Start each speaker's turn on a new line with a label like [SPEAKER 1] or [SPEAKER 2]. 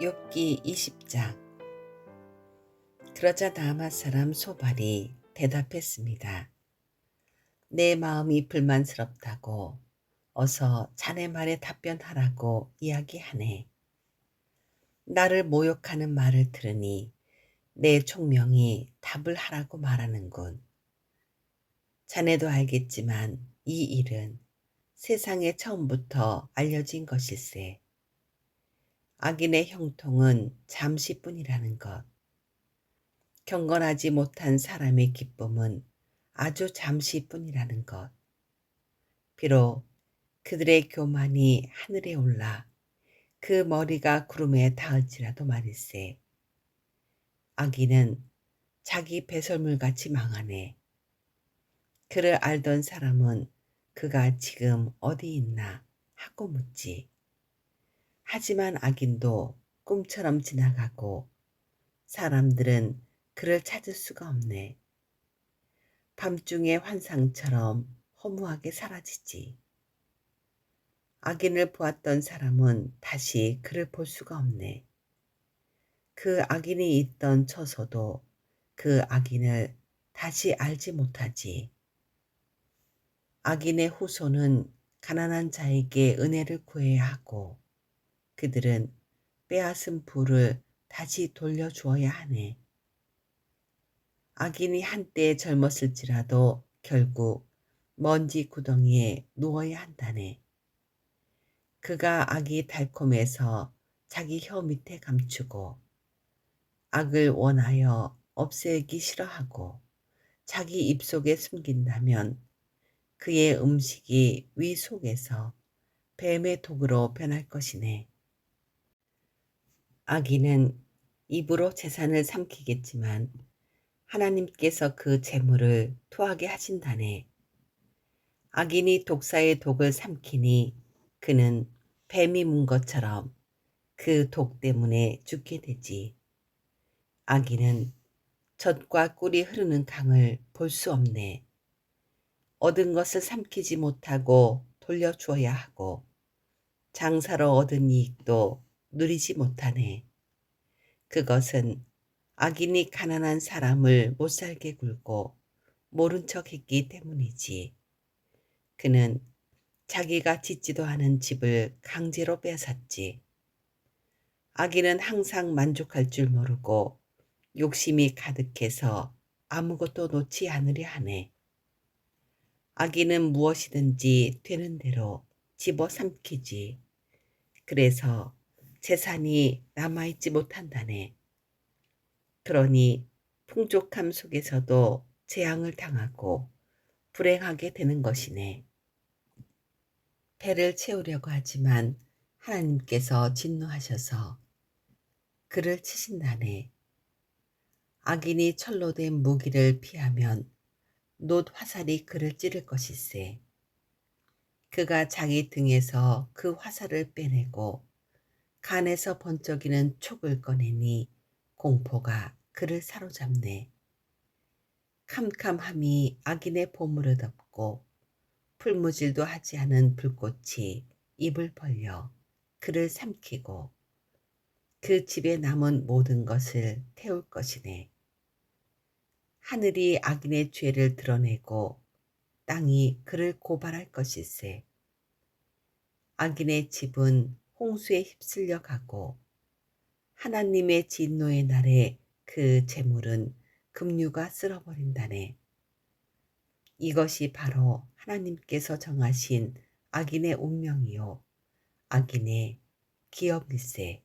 [SPEAKER 1] 욥기 20장 그러자 나아맛 사람 소발이 대답했습니다. 내 마음이 불만스럽다고 어서 자네 말에 답변하라고 이야기하네. 나를 모욕하는 말을 들으니 내 총명이 답을 하라고 말하는군. 자네도 알겠지만 이 일은 세상에 처음부터 알려진 것일세. 악인의 형통은 잠시뿐이라는 것. 경건하지 못한 사람의 기쁨은 아주 잠시뿐이라는 것. 비록 그들의 교만이 하늘에 올라 그 머리가 구름에 닿을지라도 말일세. 악인은 자기 배설물같이 망하네. 그를 알던 사람은 그가 지금 어디 있나 하고 묻지. 하지만 악인도 꿈처럼 지나가고 사람들은 그를 찾을 수가 없네. 밤중의 환상처럼 허무하게 사라지지. 악인을 보았던 사람은 다시 그를 볼 수가 없네. 그 악인이 있던 처소도 그 악인을 다시 알지 못하지. 악인의 후손은 가난한 자에게 은혜를 구해야 하고 그들은 빼앗은 부를 다시 돌려주어야 하네. 악인이 한때 젊었을지라도 결국 먼지 구덩이에 누워야 한다네. 그가 악이 달콤해서 자기 혀 밑에 감추고 악을 원하여 없애기 싫어하고 자기 입속에 숨긴다면 그의 음식이 위 속에서 뱀의 독으로 변할 것이네. 아기는 입으로 재산을 삼키겠지만 하나님께서 그 재물을 토하게 하신다네. 악인이 독사의 독을 삼키니 그는 뱀이 문 것처럼 그 독 때문에 죽게 되지. 악인은 젖과 꿀이 흐르는 강을 볼 수 없네. 얻은 것을 삼키지 못하고 돌려주어야 하고 장사로 얻은 이익도 누리지 못하네. 그것은 악인이 가난한 사람을 못 살게 굴고 모른 척 했기 때문이지. 그는 자기가 짓지도 않은 집을 강제로 뺏었지. 악인은 항상 만족할 줄 모르고 욕심이 가득해서 아무것도 놓지 않으려 하네. 악인은 무엇이든지 되는 대로 집어 삼키지. 그래서 재산이 남아있지 못한다네. 그러니 풍족함 속에서도 재앙을 당하고 불행하게 되는 것이네. 배를 채우려고 하지만 하나님께서 진노하셔서 그를 치신다네. 악인이 철로 된 무기를 피하면 놋 화살이 그를 찌를 것일세. 그가 자기 등에서 그 화살을 빼내고 간에서 번쩍이는 촉을 꺼내니 공포가 그를 사로잡네. 캄캄함이 악인의 보물을 덮고 풀무질도 하지 않은 불꽃이 입을 벌려 그를 삼키고 그 집에 남은 모든 것을 태울 것이네. 하늘이 악인의 죄를 드러내고 땅이 그를 고발할 것일세. 악인의 집은 홍수에 휩쓸려 가고 하나님의 진노의 날에 그 재물은 급류가 쓸어버린다네. 이것이 바로 하나님께서 정하신 악인의 운명이요. 악인의 기업일세.